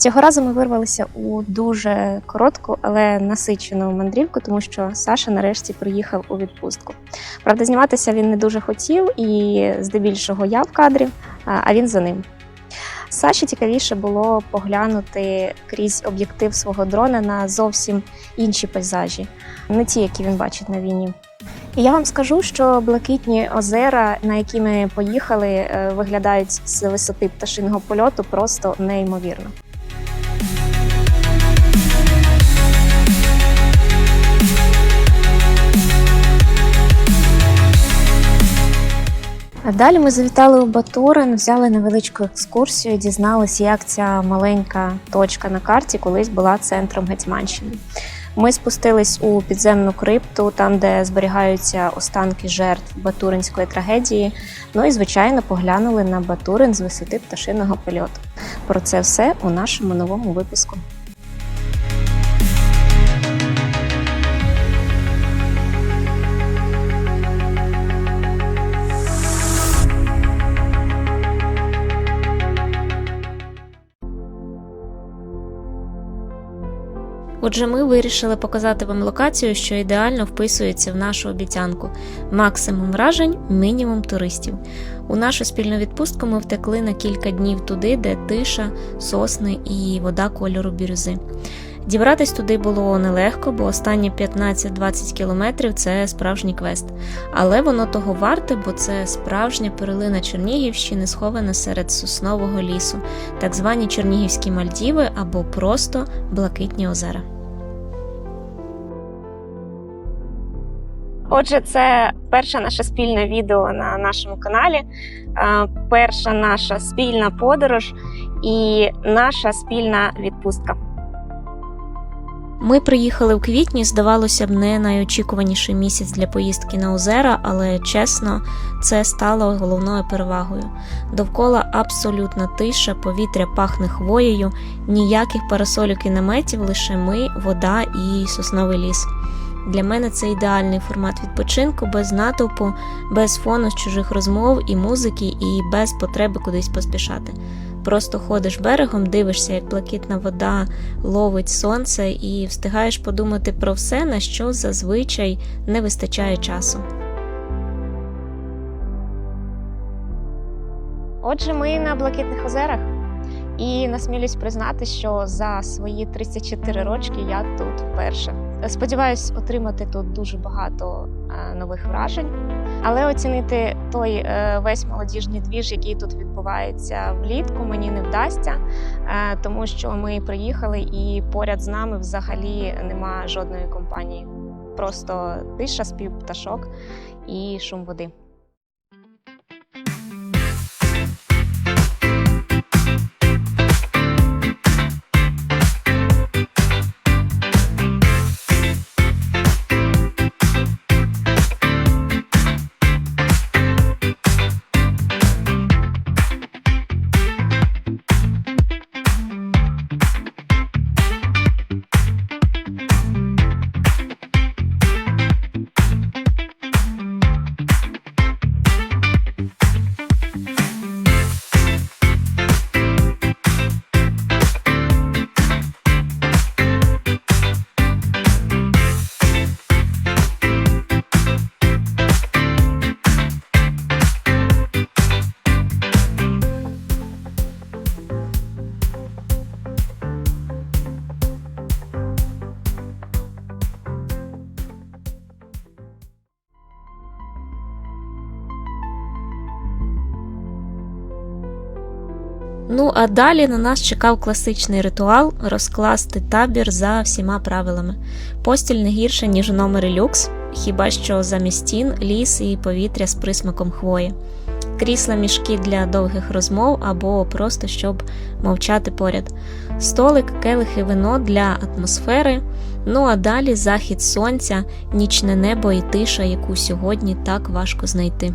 Цього разу ми вирвалися у дуже коротку, але насичену мандрівку, тому що Саша нарешті приїхав у відпустку. Правда, зніматися він не дуже хотів, і здебільшого я в кадрі, а він за ним. Саші цікавіше було поглянути крізь об'єктив свого дрона на зовсім інші пейзажі, не ті, які він бачить на війні. І я вам скажу, що блакитні озера, на які ми поїхали, е, виглядають з висоти пташиного польоту просто неймовірно. А Далі ми завітали у Батурин, взяли невеличку екскурсію, дізналися, як ця маленька точка на карті колись була центром Гетьманщини. Ми спустились у підземну крипту, там, де зберігаються останки жертв Батуринської трагедії. Ну і, звичайно, поглянули на Батурин з висоти пташиного польоту. Про це все у нашому новому випуску. Отже, ми вирішили показати вам локацію, що ідеально вписується в нашу обіцянку: максимум вражень, мінімум туристів. У нашу спільну відпустку ми втекли на кілька днів туди, де тиша, сосни і вода кольору бірюзи. Дібратись туди було нелегко, бо останні 15-20 кілометрів це справжній квест. Але воно того варте, бо це справжня перлина Чернігівщини, схована серед соснового лісу, так звані Чернігівські Мальдіви або просто Блакитні озера. Отже, це перше наше спільне відео на нашому каналі, е, перша наша спільна подорож і наша спільна відпустка. Ми приїхали в квітні, здавалося б, не найочікуваніший місяць для поїздки на озера, але чесно, це стало головною перевагою. Довкола абсолютна тиша, повітря пахне хвоєю, ніяких парасолік і наметів, лише ми, вода і сосновий ліс. Для мене це ідеальний формат відпочинку без натовпу, без фону з чужих розмов і музики, і без потреби кудись поспішати. Просто ходиш берегом, дивишся, як блакитна вода ловить сонце, і встигаєш подумати про все, на що зазвичай не вистачає часу. Отже, ми на Блакитних озерах, і насмілюсь признати, що за свої 34 рочки я тут вперше. Сподіваюсь отримати тут дуже багато е, нових вражень, але оцінити той е, весь молодіжний двіж, який тут відбувається влітку, мені не вдасться, е, тому що ми приїхали і поряд з нами взагалі нема жодної компанії. Просто тиша, спів пташок і шум води. Ну а далі на нас чекав класичний ритуал розкласти табір за всіма правилами. Постіль не гірше, ніж у номері люкс, хіба що замість стін, ліс і повітря з присмаком хвої, крісла мішки для довгих розмов або просто щоб мовчати поряд, столик, келихи вино для атмосфери. Ну а далі захід сонця, нічне небо і тиша, яку сьогодні так важко знайти.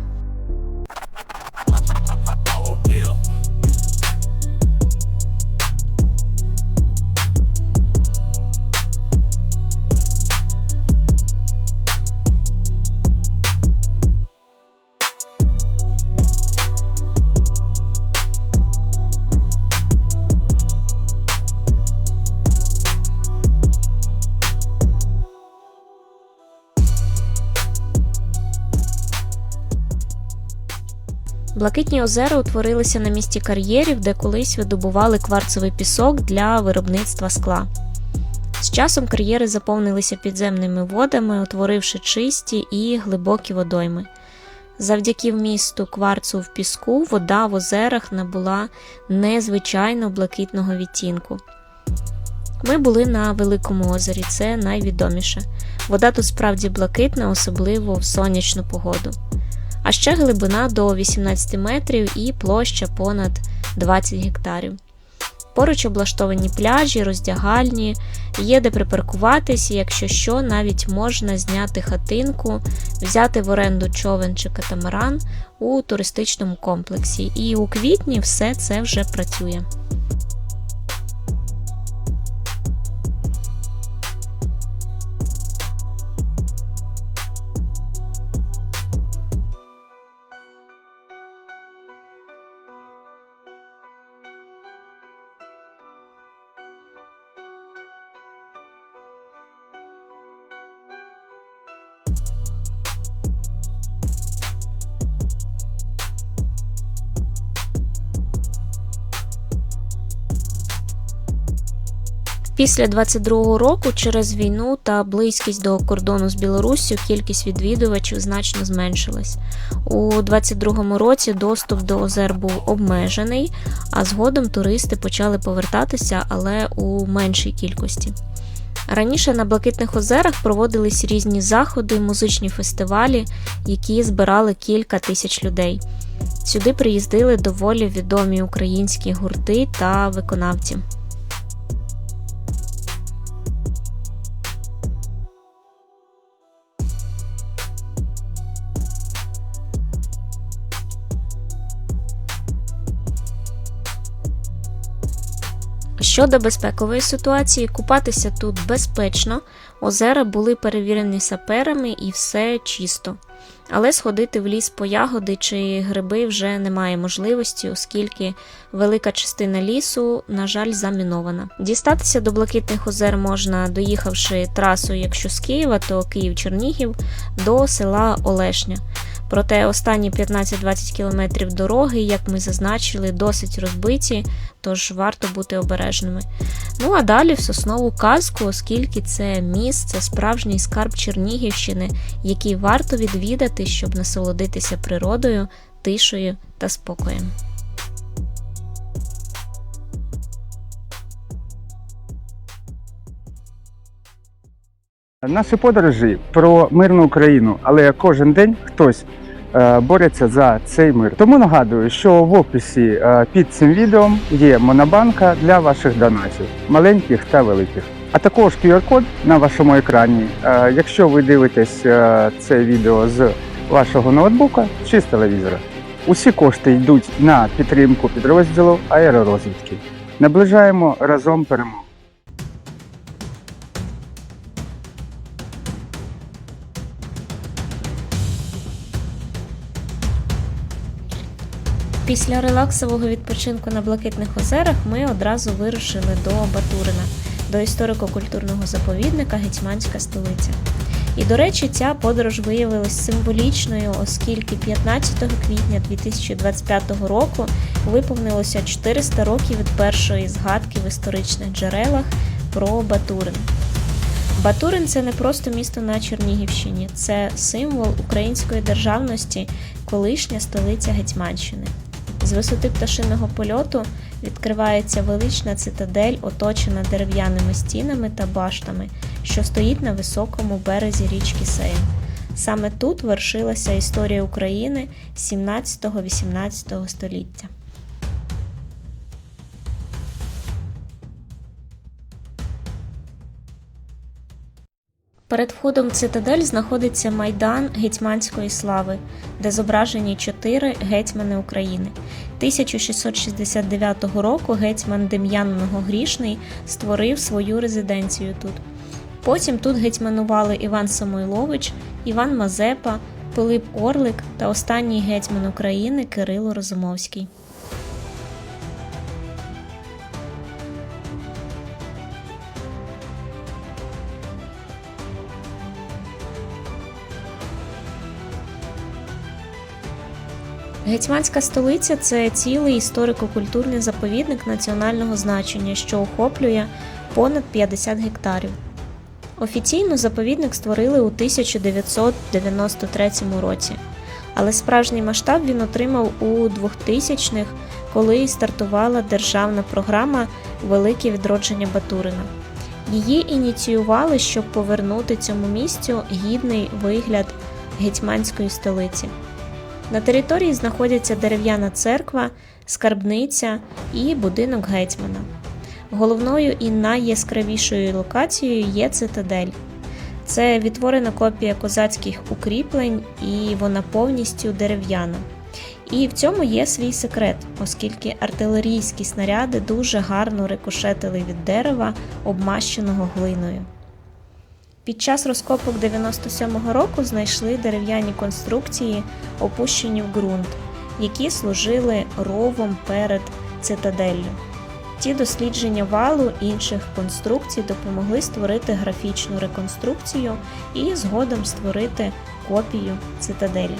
Блакитні озера утворилися на місці кар'єрів, де колись видобували кварцевий пісок для виробництва скла. З часом кар'єри заповнилися підземними водами, утворивши чисті і глибокі водойми. Завдяки вмісту кварцу в піску вода в озерах набула незвичайно блакитного відтінку. Ми були на Великому озері, це найвідоміше. Вода тут справді блакитна, особливо в сонячну погоду. А ще глибина до 18 метрів і площа понад 20 гектарів. Поруч облаштовані пляжі, роздягальні, є де припаркуватись, і якщо що, навіть можна зняти хатинку, взяти в оренду човен чи катамаран у туристичному комплексі. І у квітні все це вже працює. Після 22-го року через війну та близькість до кордону з Білоруссю кількість відвідувачів значно зменшилась. У 22-му році доступ до озер був обмежений, а згодом туристи почали повертатися, але у меншій кількості. Раніше на Блакитних озерах проводились різні заходи, музичні фестивалі, які збирали кілька тисяч людей. Сюди приїздили доволі відомі українські гурти та виконавці. Щодо безпекової ситуації, купатися тут безпечно, озера були перевірені саперами і все чисто. Але сходити в ліс по ягоди чи гриби вже немає можливості, оскільки велика частина лісу, на жаль, замінована. Дістатися до Блакитних озер можна, доїхавши трасою, якщо з Києва, то Київ-Чернігів до села Олешня. Проте останні 15-20 кілометрів дороги, як ми зазначили, досить розбиті, тож варто бути обережними. Ну а далі в соснову казку, оскільки це місце, справжній скарб Чернігівщини, який варто відвідати, щоб насолодитися природою, тишею та спокоєм. Наші подорожі про мирну Україну, але кожен день хтось е, бореться за цей мир. Тому нагадую, що в описі е, під цим відео є монобанка для ваших донатів, маленьких та великих. А також QR-код на вашому екрані, е, якщо ви дивитесь це відео з вашого ноутбука чи з телевізора. Усі кошти йдуть на підтримку підрозділу аеророзвідки. Наближаємо разом перемогу. Після релаксового відпочинку на Блакитних озерах ми одразу вирушили до Батурина, до історико-культурного заповідника Гетьманська столиця. І, до речі, ця подорож виявилась символічною, оскільки 15 квітня 2025 року виповнилося 400 років від першої згадки в історичних джерелах про Батурин. Батурин це не просто місто на Чернігівщині, це символ української державності, колишня столиця Гетьманщини. З висоти пташиного польоту відкривається велична цитадель, оточена дерев'яними стінами та баштами, що стоїть на високому березі річки Сейм. Саме тут вершилася історія України 17-18 століття. Перед входом в цитадель знаходиться майдан гетьманської слави, де зображені чотири гетьмани України. 1669 року гетьман Дем'ян Многогрішний створив свою резиденцію тут. Потім тут гетьманували Іван Самойлович, Іван Мазепа, Пилип Орлик та останній гетьман України Кирило Розумовський. Гетьманська столиця це цілий історико-культурний заповідник національного значення, що охоплює понад 50 гектарів. Офіційно заповідник створили у 1993 році, але справжній масштаб він отримав у 2000-х, коли стартувала державна програма Велике відродження Батурина. Її ініціювали, щоб повернути цьому місцю гідний вигляд гетьманської столиці. На території знаходяться дерев'яна церква, скарбниця і будинок гетьмана. Головною і найяскравішою локацією є цитадель. Це відтворена копія козацьких укріплень, і вона повністю дерев'яна. І в цьому є свій секрет, оскільки артилерійські снаряди дуже гарно рикошетили від дерева, обмащеного глиною. Під час розкопок 97-го року знайшли дерев'яні конструкції, опущені в ґрунт, які служили ровом перед цитаделлю. Ті дослідження валу інших конструкцій допомогли створити графічну реконструкцію і згодом створити копію цитаделі.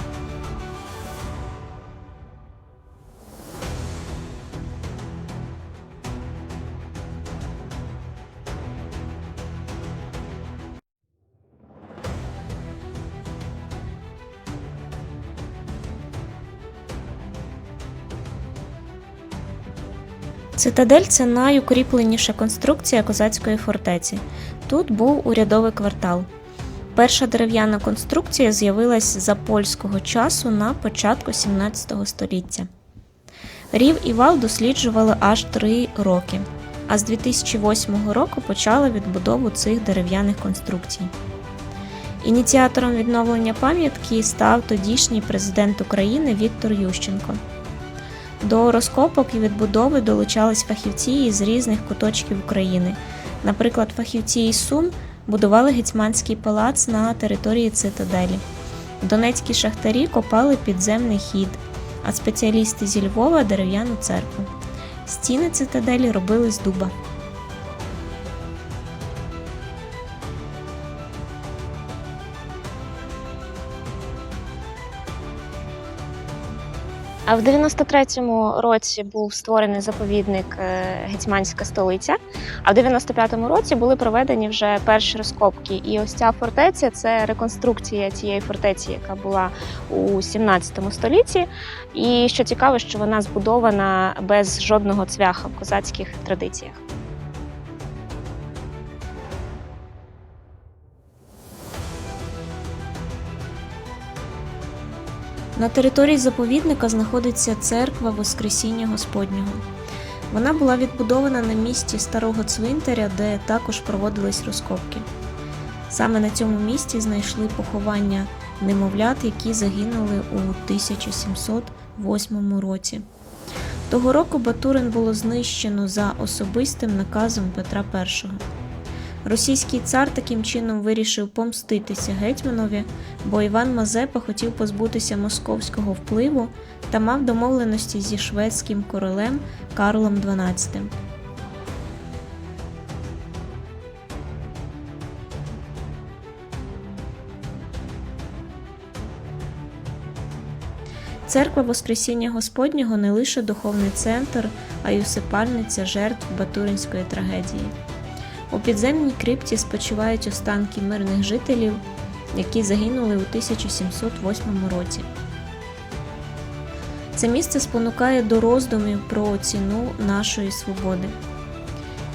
Цитадель це найукріпленіша конструкція козацької фортеці. Тут був урядовий квартал. Перша дерев'яна конструкція з'явилась за польського часу на початку 17 століття. Рів і вал досліджували аж три роки, а з 2008 року почали відбудову цих дерев'яних конструкцій. Ініціатором відновлення пам'ятки став тодішній президент України Віктор Ющенко. До розкопок і відбудови долучались фахівці із різних куточків України. Наприклад, фахівці із Сум будували гетьманський палац на території цитаделі. Донецькі шахтарі копали підземний хід, а спеціалісти зі Львова дерев'яну церкву. Стіни цитаделі робили з дуба. А в 93-му році був створений заповідник е, Гетьманська столиця. А в 95-му році були проведені вже перші розкопки. І ось ця фортеця це реконструкція тієї фортеці, яка була у 17 столітті. І що цікаво, що вона збудована без жодного цвяха в козацьких традиціях. На території заповідника знаходиться церква Воскресіння Господнього. Вона була відбудована на місці старого цвинтаря, де також проводились розкопки. Саме на цьому місці знайшли поховання немовлят, які загинули у 1708 році. Того року Батурин було знищено за особистим наказом Петра І. Російський цар таким чином вирішив помститися гетьманові, бо Іван Мазепа хотів позбутися московського впливу та мав домовленості зі шведським королем Карлом XII. Церква Воскресіння Господнього не лише духовний центр, а й усипальниця жертв Батуринської трагедії. У підземній крипті спочивають останки мирних жителів, які загинули у 1708 році. Це місце спонукає до роздумів про ціну нашої свободи.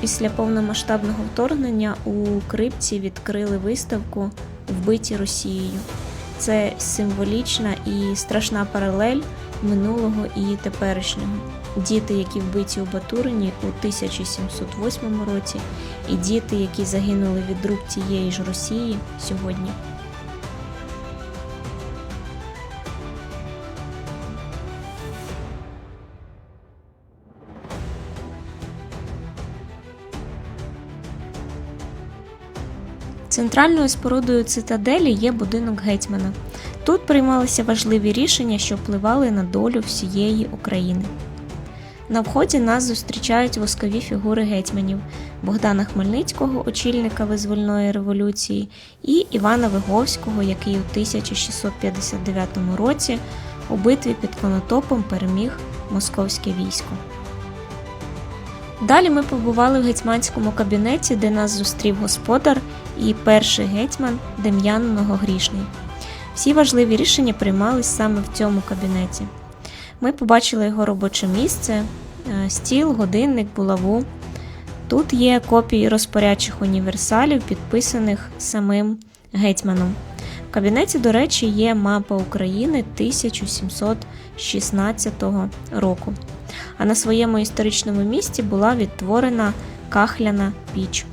Після повномасштабного вторгнення у крипті відкрили виставку Вбиті Росією. Це символічна і страшна паралель минулого і теперішнього. Діти, які вбиті у Батурині у 1708 році, і діти, які загинули від рук тієї ж Росії сьогодні. Центральною спорудою цитаделі є будинок гетьмана. Тут приймалися важливі рішення, що впливали на долю всієї України. На вході нас зустрічають воскові фігури гетьманів Богдана Хмельницького, очільника визвольної революції, і Івана Виговського, який у 1659 році у битві під Конотопом переміг московське військо. Далі ми побували в гетьманському кабінеті, де нас зустрів господар і перший гетьман Дем'ян Многогрішний. Всі важливі рішення приймались саме в цьому кабінеті. Ми побачили його робоче місце, е, стіл, годинник, булаву. Тут є копії розпорядчих універсалів, підписаних самим гетьманом. В кабінеті, до речі, є мапа України 1716 року. А на своєму історичному місці була відтворена кахляна піч.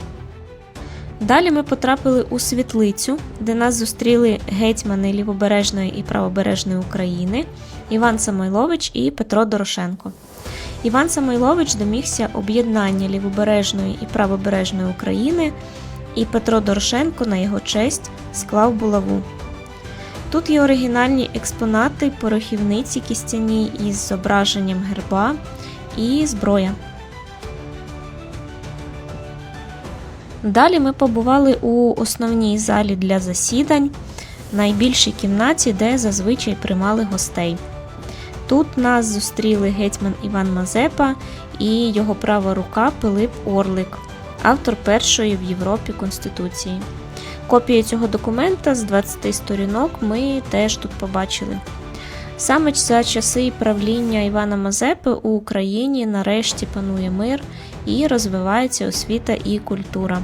Далі ми потрапили у світлицю, де нас зустріли гетьмани лівобережної і правобережної України Іван Самойлович і Петро Дорошенко. Іван Самойлович домігся об'єднання лівобережної і правобережної України, і Петро Дорошенко на його честь склав булаву. Тут є оригінальні експонати порохівниці кістяні із зображенням герба і зброя. Далі ми побували у основній залі для засідань, найбільшій кімнаті, де зазвичай приймали гостей. Тут нас зустріли гетьман Іван Мазепа і його права рука Пилип Орлик, автор першої в Європі конституції. Копію цього документа з 20 сторінок ми теж тут побачили. Саме за часи правління Івана Мазепи у Україні нарешті панує мир і розвивається освіта і культура.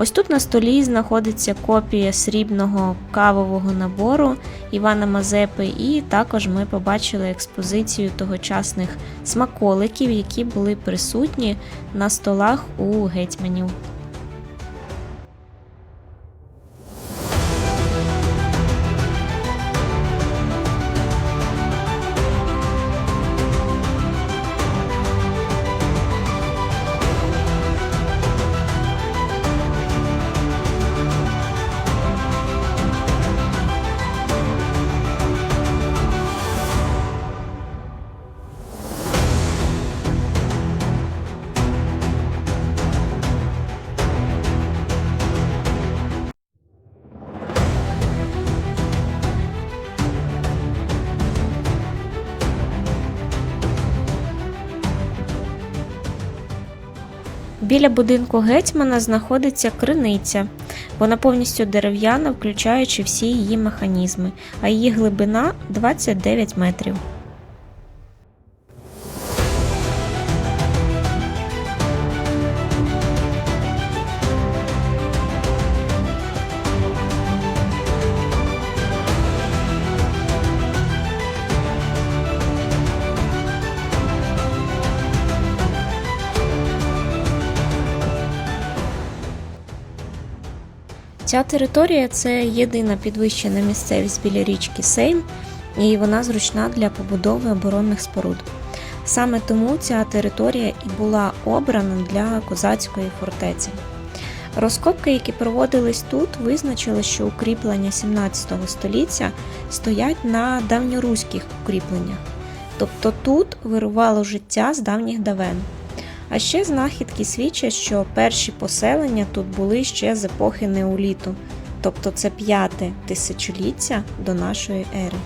Ось тут на столі знаходиться копія срібного кавового набору Івана Мазепи, і також ми побачили експозицію тогочасних смаколиків, які були присутні на столах у гетьманів. Біля будинку гетьмана знаходиться криниця. Вона повністю дерев'яна, включаючи всі її механізми, а її глибина 29 метрів. Ця територія це єдина підвищена місцевість біля річки Сейм, і вона зручна для побудови оборонних споруд. Саме тому ця територія і була обрана для козацької фортеці. Розкопки, які проводились тут, визначили, що укріплення 17 століття стоять на давньоруських укріпленнях, тобто тут вирувало життя з давніх давен. А ще знахідки свідчать, що перші поселення тут були ще з епохи неоліту, тобто це п'яте тисячоліття до нашої ери.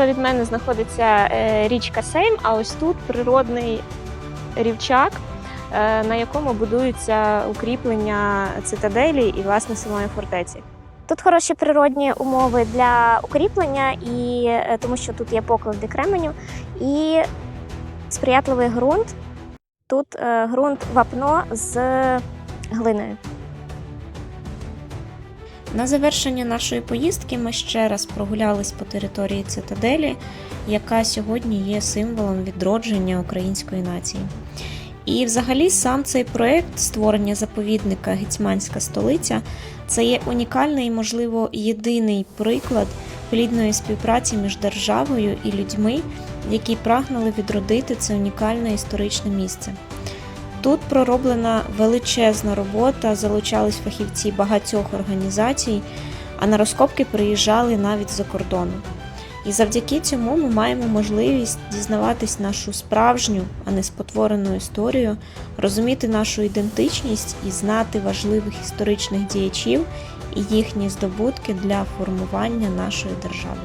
Зліва від мене знаходиться е, річка Сейм, а ось тут природний рівчак, е, на якому будуються укріплення цитаделі і власне самої фортеці. Тут хороші природні умови для укріплення, і е, тому що тут є поклади кременю і сприятливий ґрунт. Тут ґрунт вапно з глиною. На завершення нашої поїздки ми ще раз прогулялись по території цитаделі, яка сьогодні є символом відродження української нації. І, взагалі, сам цей проект створення заповідника Гетьманська столиця це є унікальний і, можливо, єдиний приклад плідної співпраці між державою і людьми, які прагнули відродити це унікальне історичне місце. Тут пророблена величезна робота, залучались фахівці багатьох організацій, а на розкопки приїжджали навіть з-за кордону. І завдяки цьому ми маємо можливість дізнаватись нашу справжню, а не спотворену історію, розуміти нашу ідентичність і знати важливих історичних діячів і їхні здобутки для формування нашої держави.